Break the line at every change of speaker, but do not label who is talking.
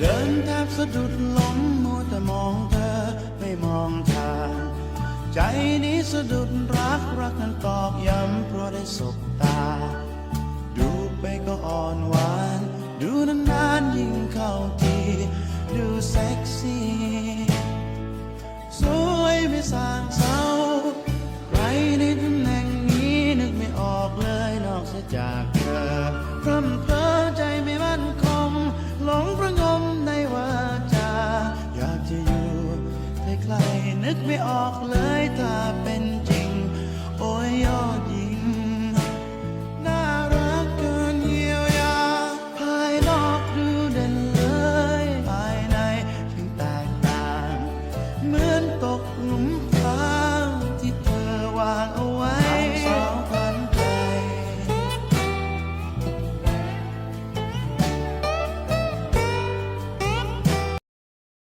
เดินแทบสะดุดล้มมัวแต่มองเธอไม่มองทาง ใจนี้สะดุดรักรักนั้นตอกย้ำเพราะได้สบตา ดูไปก็อ่อนหวาน ดูนานๆยิ่งเข้าที ดูเซ็กซี่สวยไม่สางเศร้าใครในตำแหน่งนี้นึกไม่ออกเลยนอกเสียจากเธอพร่ำเพอ ร นึกไม่ออกเลยถ้าเป็นจริง โอ้ยยอดยิง น่ารักเกินเยียวยา ภายนอกดูเด่นเลย ภายในถึงแตกต่าง เหมือนตกหลุม